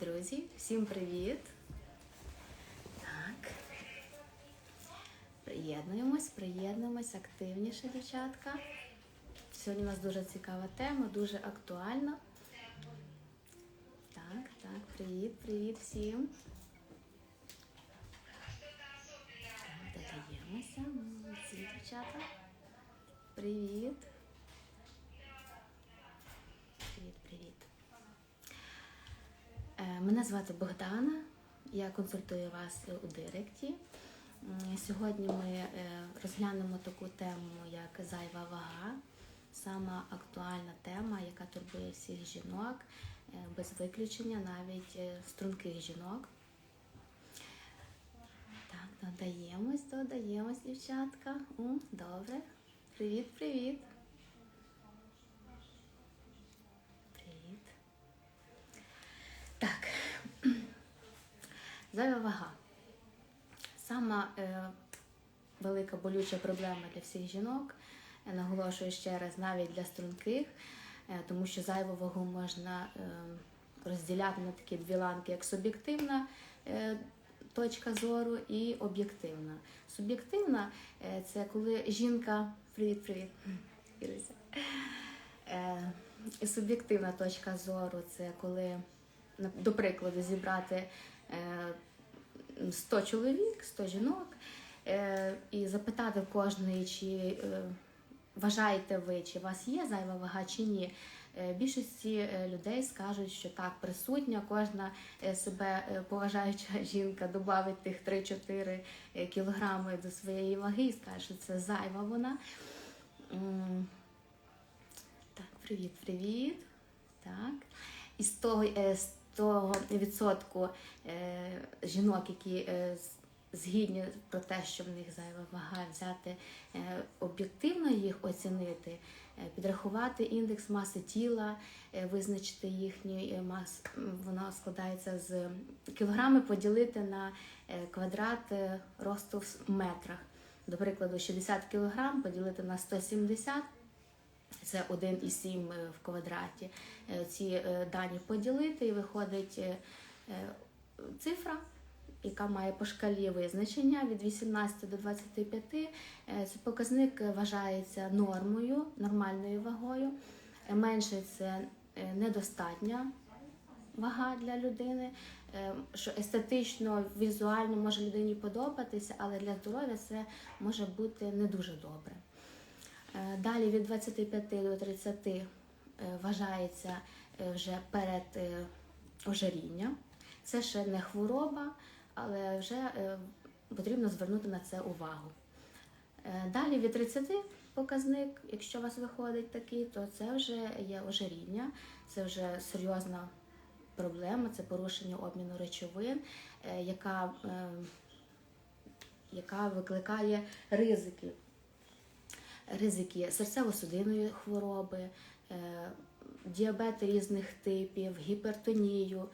Друзі, всім привіт! Так. Приєднуємось, приєднуємось активніше, дівчатка. Сьогодні у нас дуже цікава тема, дуже актуальна. Так, так, привіт, привіт всім. Так, додаємося. Молодці, дівчата. Привіт. Привіт, привіт. Е, Мене звати Богдана, я консультую вас у Директі. Сьогодні ми е, розглянемо таку тему, як зайва вага. Сама актуальна тема, яка турбує всіх жінок, е, без виключення навіть е, струнких жінок. Так, додаємось, додаємось, дівчатка. Добре. Привіт, привіт. Привіт. Так. Зайва вага. Сама е, велика болюча проблема для всіх жінок. Наголошую ще раз, навіть для струнких, е, тому що зайву вагу можна е, розділяти на такі дві ланки, як суб'єктивна е, точка зору і об'єктивна. Суб'єктивна е, це коли жінка. Привіт, привіт, Іруся. Е, суб'єктивна точка зору це коли, до прикладу, зібрати 100 чоловік, 100 жінок е, і запитати кожної, чи е, вважаєте ви, чи у вас є зайва вага, чи ні. Е, Більшості е, людей скажуть, що так, присутня, кожна е, себе е, поважаюча жінка додавить тих 3-4 е, кілограми до своєї ваги і скаже, що це зайва вона. Так, привіт, привіт. Так. І з того, е, того відсотку е, жінок, які е, згідні про те, що в них зайва вага, взяти е, об'єктивно їх оцінити, підрахувати індекс маси тіла, визначити їхню е, мас, м, воно складається з кілограми, поділити на квадрат росту в метрах. До прикладу, 60 кг поділити на 170 це 1,7 в квадраті. Е, Ці е, дані поділити і виходить е, е, цифра, яка має по шкалі визначення від 18 до 25. Е, Цей показник е, вважається нормою, нормальною вагою. Е, Менше це е, недостатня вага для людини, е, що естетично, візуально може людині подобатися, але для здоров'я це може бути не дуже добре. Е, Далі від 25 до 30 е, вважається е, вже перед е, ожиріння. Це ще не хвороба, але вже потрібно звернути на це увагу. Далі від 30 показник, якщо у вас виходить такий, то це вже є ожиріння, це вже серйозна проблема, це порушення обміну речовин, яка, яка викликає ризики ризики серцево-судинної хвороби, е, діабет різних типів, гіпертонію,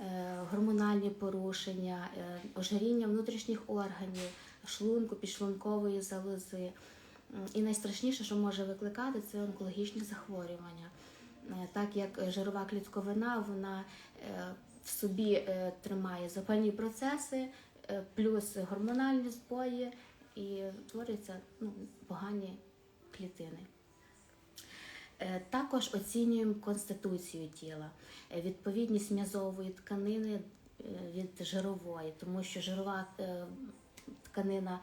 е, гормональні порушення, е, ожиріння внутрішніх органів, шлунку, підшлункової залози. І найстрашніше, що може викликати, це онкологічні захворювання. Так як жирова клітковина, вона в собі тримає запальні процеси, плюс гормональні збої, і творюються ну, погані клітини. Е, Також оцінюємо конституцію тіла, е, відповідність м'язової тканини е, від жирової, тому що жирова тканина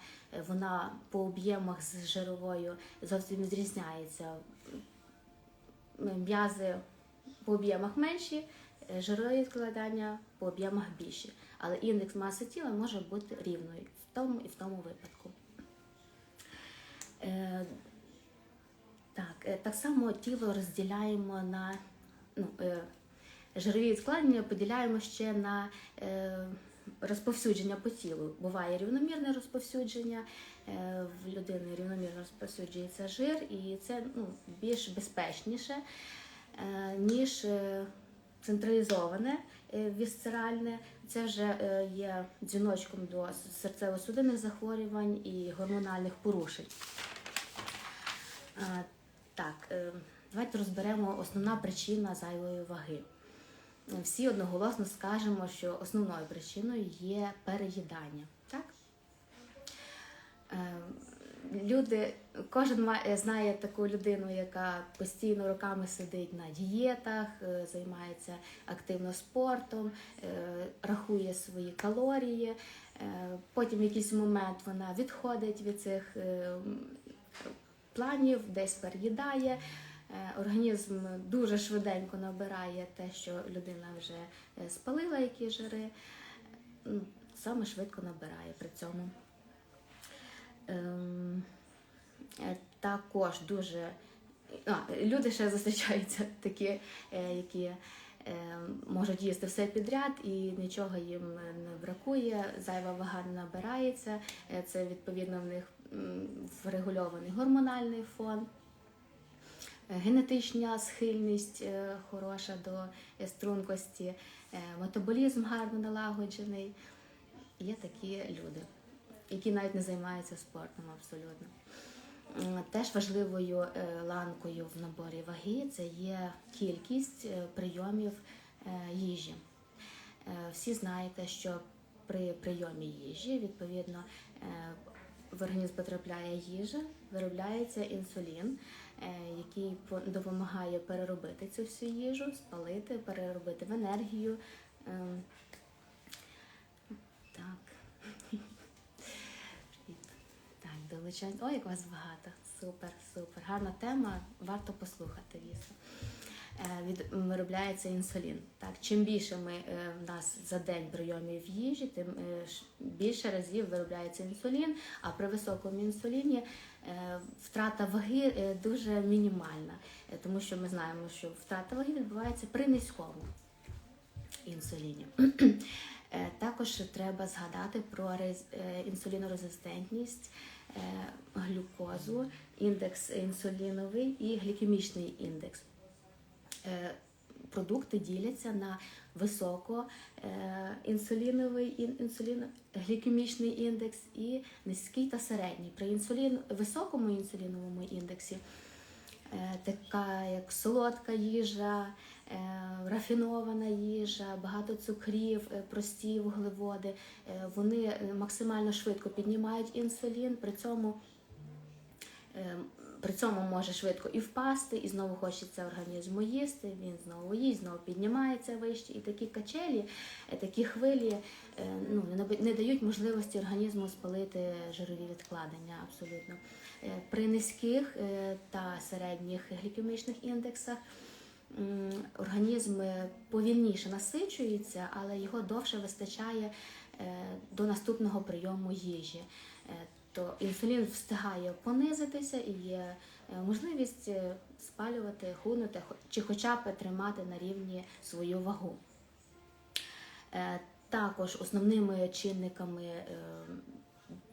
вона по об'ємах з жировою зовсім відрізняється. М'язи по об'ємах менші, жирові відкладання по об'ємах більші. Але індекс маси тіла може бути рівною в тому і в тому випадку. Так, е, так само тіло розділяємо на ну, е, жирові відскладення поділяємо ще на е, розповсюдження по тілу. Буває рівномірне розповсюдження, в людини рівномірно розповсюджується жир, і це ну, більш безпечніше, ніж централізоване вісцеральне. Це вже є дзвіночком до серцево-судинних захворювань і гормональних порушень. Так, е, давайте розберемо основна причина зайвої ваги. всі одноголосно скажемо, що основною причиною є переїдання. Так? Е, Люди, кожен знає таку людину, яка постійно роками сидить на дієтах, е, займається активно спортом, е, рахує свої калорії. Е, Потім в якийсь момент вона відходить від цих е, планів, десь переїдає. Е, Організм дуже швиденько набирає те, що людина вже е, спалила, які жири, саме швидко набирає при цьому. Ем, е, Також дуже а, люди ще зустрічаються такі, які можуть їсти все підряд і нічого їм не бракує, зайва вага набирається. Це відповідно в них врегульований гормональний фон. Е, Генетична схильність е, хороша до стрункості, е, метаболізм гарно налагоджений. Є такі люди, які навіть не займаються спортом абсолютно. Теж важливою ланкою в наборі ваги це є кількість прийомів їжі. Всі знаєте, що при прийомі їжі, відповідно, в організм потрапляє їжа, виробляється інсулін, е, який по- допомагає переробити цю всю їжу, спалити, переробити в енергію. Ем, Так. Так, долучають. Ой, як вас багато. Супер, супер. Гарна тема. Варто послухати дійсно. Е, Від виробляється інсулін. Так, чим більше ми е, в нас за день прийомів їжі, тим е, більше разів виробляється інсулін. А при високому інсуліні втрата ваги дуже мінімальна, тому що ми знаємо, що втрата ваги відбувається при низькому інсуліні. Також треба згадати про рез- інсулінорезистентність, глюкозу, індекс інсуліновий і глікемічний індекс. Е, Продукти діляться на високо е, інсуліновий ін- інсулін, глікемічний індекс і низький та середній. При інсулін, високому інсуліновому індексі е, така як солодка їжа, рафінована їжа, багато цукрів, прості вуглеводи. Вони максимально швидко піднімають інсулін, при цьому при цьому може швидко і впасти, і знову хочеться організму їсти. Він знову їсть, знову піднімається вище. І такі качелі, е, такі хвилі е, ну, не дають можливості організму спалити жирові відкладення абсолютно. Е, При низьких та середніх глікемічних індексах організм повільніше насичується, але його довше вистачає до наступного прийому їжі. То інсулін встигає понизитися і є е, можливість е, спалювати, худнути чи хоча б тримати на рівні свою вагу. Е, Також основними чинниками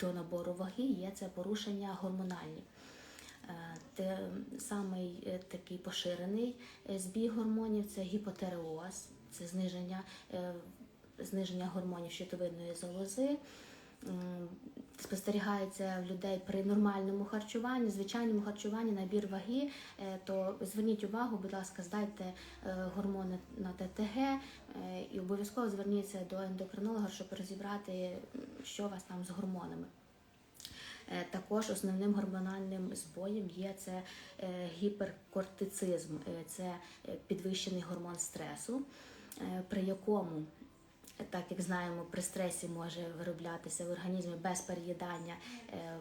до набору ваги є це порушення гормональні. Те самий такий поширений збій гормонів це гіпотереоз, це зниження, зниження гормонів щитовидної залози. Спостерігається в людей при нормальному харчуванні, звичайному харчуванні набір ваги, е, то зверніть увагу, будь ласка, здайте е, гормони на ТТГ е, і обов'язково зверніться до ендокринолога, щоб розібрати, що у вас там з гормонами. Також основним гормональним збоєм є це гіперкортицизм, це підвищений гормон стресу, при якому, так як знаємо, при стресі може вироблятися в організмі без переїдання, е,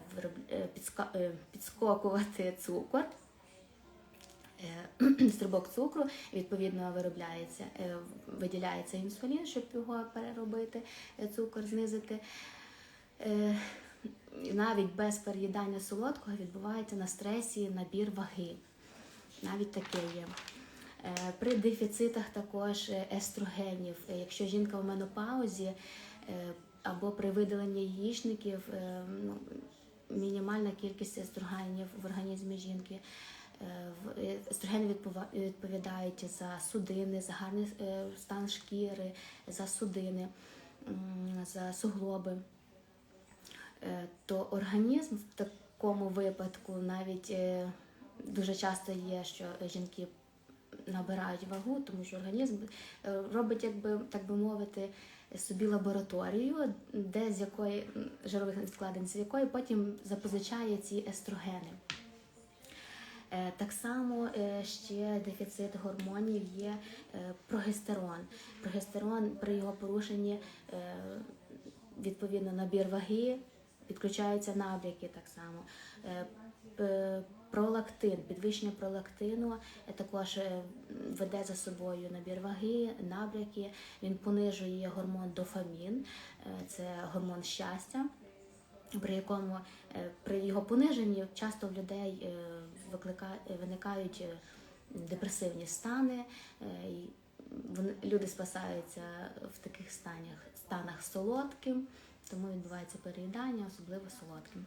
е, е, підскокувати цукор. Стрибок цукру, відповідно, виробляється, виділяється інсулін, щоб його переробити, цукор знизити. Навіть без переїдання солодкого відбувається на стресі набір ваги. Навіть таке є. Е, При дефіцитах також е, естрогенів, Е, якщо жінка в менопаузі або при видаленні яєчників, ну, мінімальна кількість естрогенів в організмі жінки. Естрогени відповідають за судини, за гарний стан шкіри, за судини, за суглоби. То організм в такому випадку навіть дуже часто є, що жінки набирають вагу, тому що організм е, робить, якби так би мовити, собі лабораторію, де з якої жирових відкладень, з якої потім запозичає ці естрогени. Е, Так само е, ще дефіцит гормонів є прогестерон. Прогестерон при його порушенні відповідно набір ваги, підключаються набряки так само. Пролактин, підвищення пролактину е, також е, веде за собою набір ваги, набряки. Він понижує гормон дофамін, е, це гормон щастя при якому при його пониженні часто в людей виникають депресивні стани. Люди спасаються в таких станах, станах солодким, тому відбувається переїдання, особливо солодким.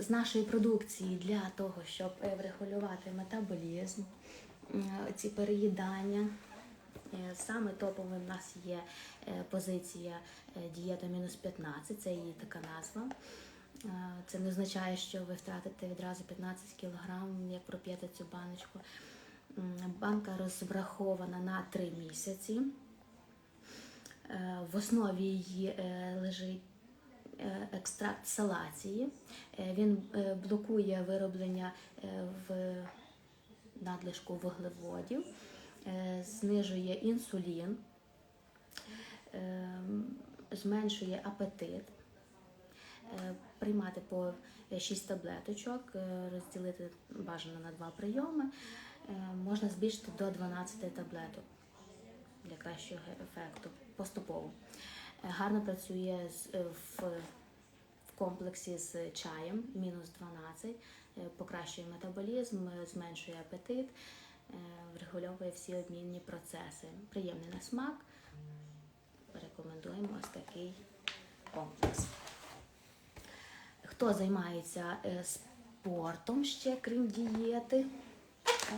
З нашої продукції для того, щоб е, врегулювати метаболізм, е, ці переїдання, Е, Саме топовим в нас є позиція дієта мінус 15, це її така назва. Це не означає, що ви втратите відразу 15 кг, як проп'єте цю баночку. Банка розрахована на 3 місяці. В основі її лежить екстракт салації. Е, Він е, блокує вироблення е, в надлишку вуглеводів, е, знижує інсулін, е, зменшує апетит. Е, Приймати по 6 таблеточок, е, розділити бажано на два прийоми. Е, Можна збільшити до 12 таблеток для кращого ефекту поступово. Гарно працює е, в, комплексі з чаєм, мінус 12, е, покращує метаболізм, е, зменшує апетит, врегульовує всі обмінні процеси. Приємний на смак. Рекомендуємо ось такий комплекс. Хто займається спортом ще, крім дієти,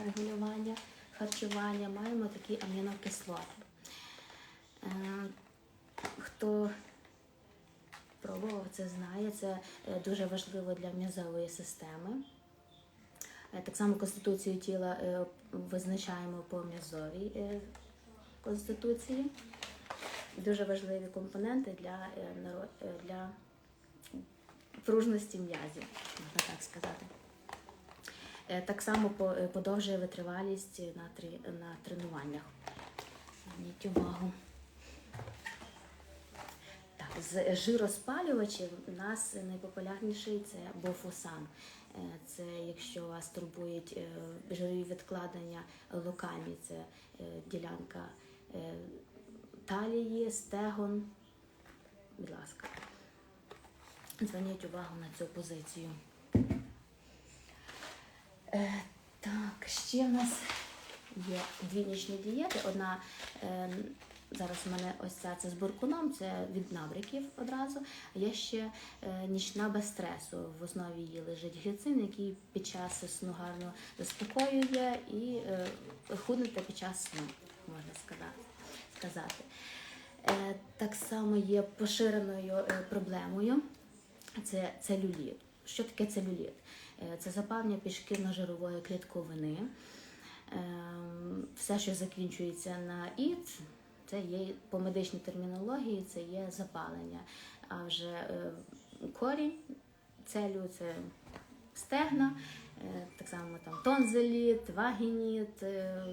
регулювання харчування, маємо такі амінокислоти. Хто пробував це знає, це е, дуже важливо для м'язової системи. Е, Так само конституцію тіла е, визначаємо по м'язовій конституції. Дуже важливі компоненти для, для пружності м'язів, можна так сказати. Так само подовжує витривалість на, на тренуваннях. Зверніть увагу. З жироспалювачів у нас найпопулярніший це бофусан. Е, Це якщо вас турбують е, жирові відкладення локальні, це е, ділянка талії, стегон. Будь ласка, зверніть увагу на цю позицію. Так, ще в нас є дві нічні дієти. Одна е, зараз у мене ось ця це з буркуном, це від набряків одразу. Є ще е, нічна без стресу. В основі її лежить гліцин, який під час сну гарно заспокоює і е, худнете під час сну, можна сказати. Е, так само є поширеною е, проблемою це целюліт. Що таке целюліт? Е, Це запалення підшкірно-жирової клітковини. Ем, Все, що закінчується на іт, це є по медичній термінології, це є запалення. А вже е, корінь целю це стегна, е, так само там тонзиліт, вагініт. е,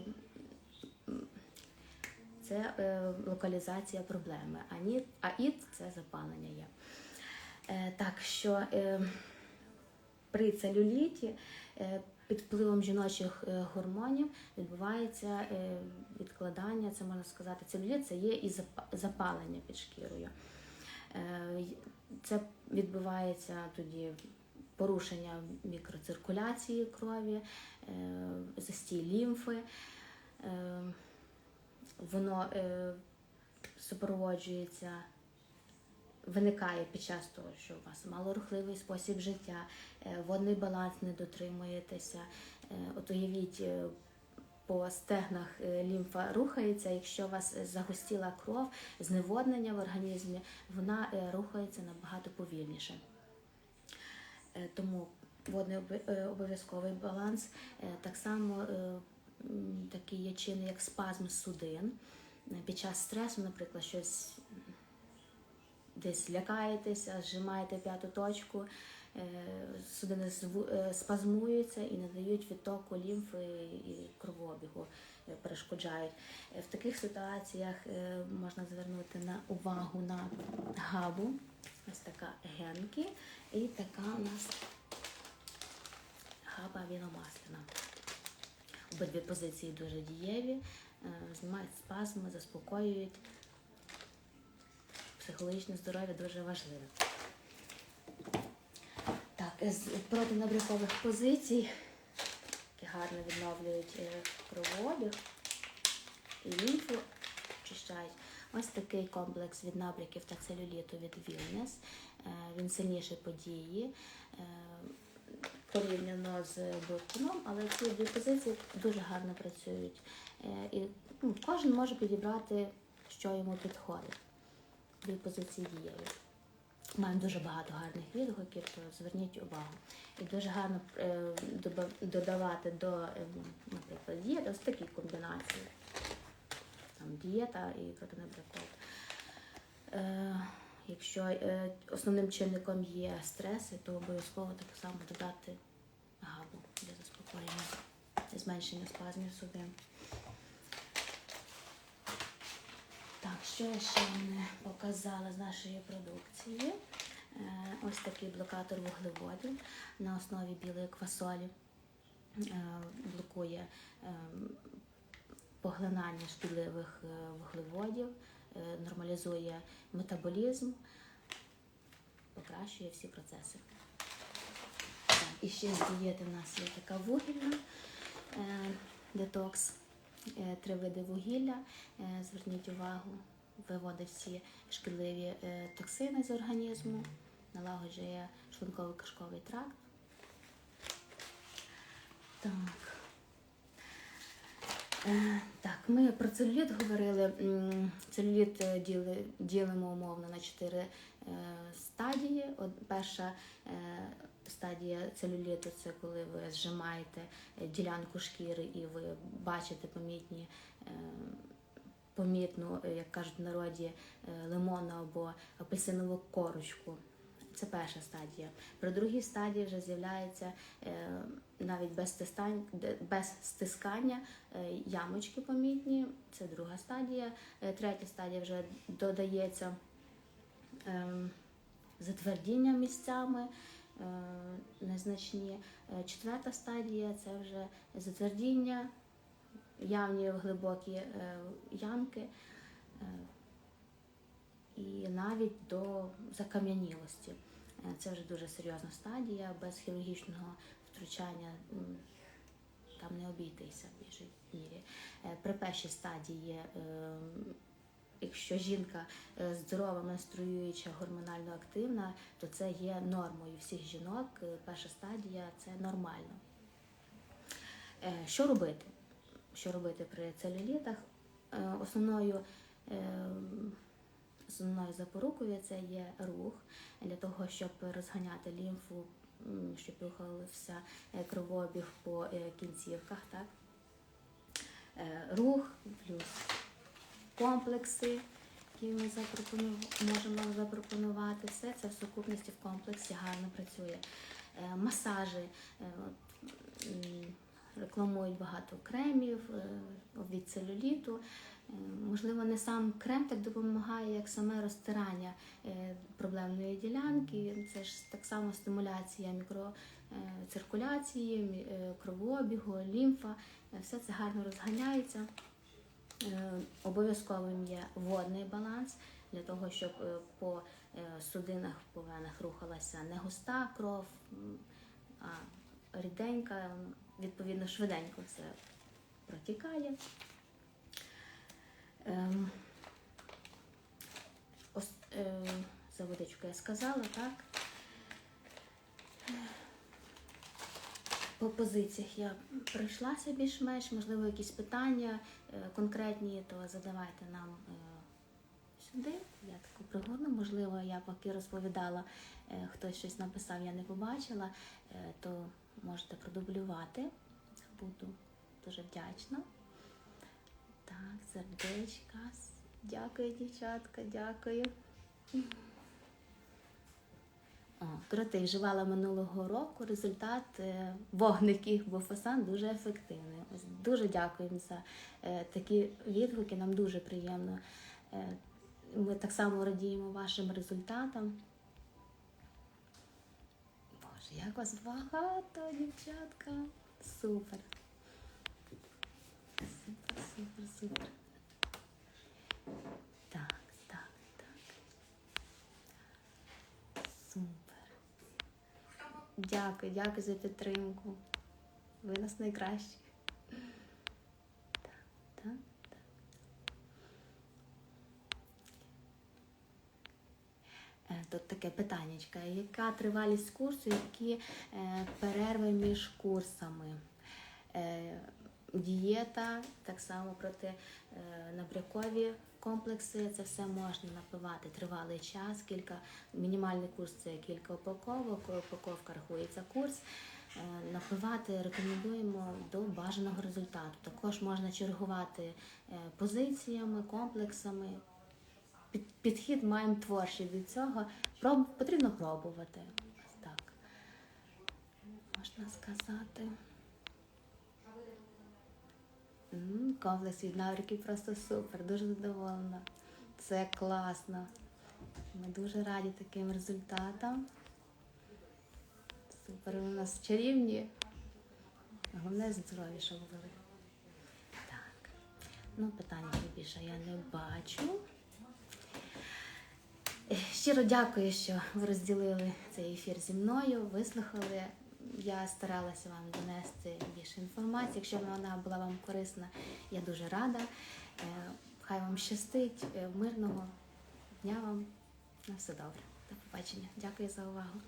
Це локалізація проблеми. А ні- А іт це запалення є. Так що при целюліті під впливом жіночих е, гормонів відбувається е, відкладання, це можна сказати, целюліт це є і запа- запалення під шкірою. Е, Це відбувається тоді порушення мікроциркуляції крові, застій лімфи. Воно супроводжується виникає під час того, що у вас малорухливий спосіб життя, е, водний баланс не дотримуєтеся. Е, От уявіть, е, по стегнах лімфа рухається. Якщо у вас загустіла кров, зневоднення в організмі, вона рухається набагато повільніше. Тому водний обов'язковий баланс. Так само такі є чини, як спазм судин. Під час стресу, наприклад, щось десь лякаєтеся, зжимаєте п'яту точку, е, судини е, спазмуються і не дають відтоку лімфи і кровообігу, е, перешкоджають. В таких ситуаціях можна звернути на увагу на габу. Ось така генки, і така у нас габа віномасляна. Обидві позиції дуже дієві, знімають спазми, заспокоюють. Психологічне здоров'я дуже важливе. Так, з протинабрякових позицій, які гарно відновлюють е, кровообіг і лімфу очищають. Ось такий комплекс від набряків та целюліту від Вілнес. Е, Він сильніший по дії е, порівняно з буркуном, але ці дві позиції дуже гарно працюють. Е, І ну, кожен може підібрати, що йому підходить. Дві позиції дієві. Маємо дуже багато гарних відгуків, то зверніть увагу. І дуже гарно е, додавати до, е, наприклад, дієти ось такі комбінації. Там дієта і протинабряков. Е, якщо е, основним чинником є стреси, то обов'язково так само додати габу для заспокоєння зменшення спазмів судин. Так, що я ще не показала з нашої продукції? Е, Ось такий блокатор вуглеводів на основі білої квасолі. Е, Блокує е, поглинання шкідливих вуглеводів, нормалізує метаболізм, покращує всі процеси. І ще з дієти в нас є така вугільна детокс. Е, Три види вугілля. Е, Зверніть увагу, виводить всі шкідливі е, токсини з організму, налагоджує шлунково-кишковий тракт. Так. Е, Так, ми про целюліт говорили. Целюліт е, діли, ділимо умовно на чотири е, стадії. Перша стадія целюліту це коли ви зжимаєте ділянку шкіри і ви бачите помітні, помітну, як кажуть в народі, лимонну або апельсинову корочку. Це перша стадія. При другій стадії вже з'являється е, навіть без, стискань, без стискання е, ямочки помітні. Це друга стадія. Е, третя стадія вже додається ем, затвердіння місцями незначні. Четверта стадія це вже затвердіння, явні глибокі ямки. і навіть до закам'янілості. Е, Це вже дуже серйозна стадія, без хірургічного втручання там не обійтися в більшій. Е, При першій стадії, е, якщо жінка здорова, менструююча, гормонально активна, то це є нормою всіх жінок. Перша стадія це нормально. Що робити? Що робити при целюлітах? Основною Основною запорукою це є рух для того, щоб розганяти лімфу, щоб рухався е, кровообіг по е, кінцівках. Так? Е, Рух плюс комплекси, які ми запропону- можемо запропонувати. Все це в сукупності в комплексі гарно працює. Масажі. Рекламують багато кремів від целюліту. Можливо, не сам крем так допомагає, як саме розтирання е, проблемної ділянки. Це ж так само стимуляція мікроциркуляції, е, кровообігу, лімфа. Е, Все це гарно розганяється. Обов'язковим є водний баланс для того, щоб по судинах, по венах рухалася не густа кров, а ріденька, відповідно, швиденько все протікає. Ем, ос, е, за водичку я сказала, так? По позиціях я пройшлася більш-менш, можливо, якісь питання е, конкретні, то задавайте нам е, сюди. Я таку пригорну, можливо, я поки розповідала, е, хтось щось написав, я не побачила, то можете продублювати. Буду дуже вдячна. Так, сердечка. Дякую, дівчатка, дякую. О, крутий, вживала минулого року. Результат е, вогників, бо фасан дуже ефективний. Ось дуже дякуємо за е, такі відгуки. Нам дуже приємно. Е, ми так само радіємо вашим результатам. Боже, як вас багато, дівчатка. Супер. Супер, супер. Так, так, так. Супер. Дякую, дякую за підтримку. Ви нас найкращі. Так, так, так. Е, Тут таке питаннячка. Яка тривалість курсу, які е, перерви між курсами? Дієта, так само проти е, набрякові комплекси, це все можна напивати тривалий час. Кілька мінімальний курс це кілька упаковок, упаковка рахується курс. Е, Напивати рекомендуємо до бажаного результату. Також можна чергувати е, позиціями, комплексами. Підхід маємо творчий до цього. Проб... Потрібно пробувати. Так. Можна сказати. Комплекс від навриків просто супер, дуже задоволена. Це класно. Ми дуже раді таким результатам. Супер, у нас чарівні. Головне здоров'я, щоб були. Так. Ну, питання більше я не бачу. Щиро дякую, що ви розділили цей ефір зі мною, вислухали я старалася вам донести більше інформації. Якщо вона була вам корисна, я дуже рада. Е, хай вам щастить, е, мирного дня вам. На все добре. До побачення. Дякую за увагу.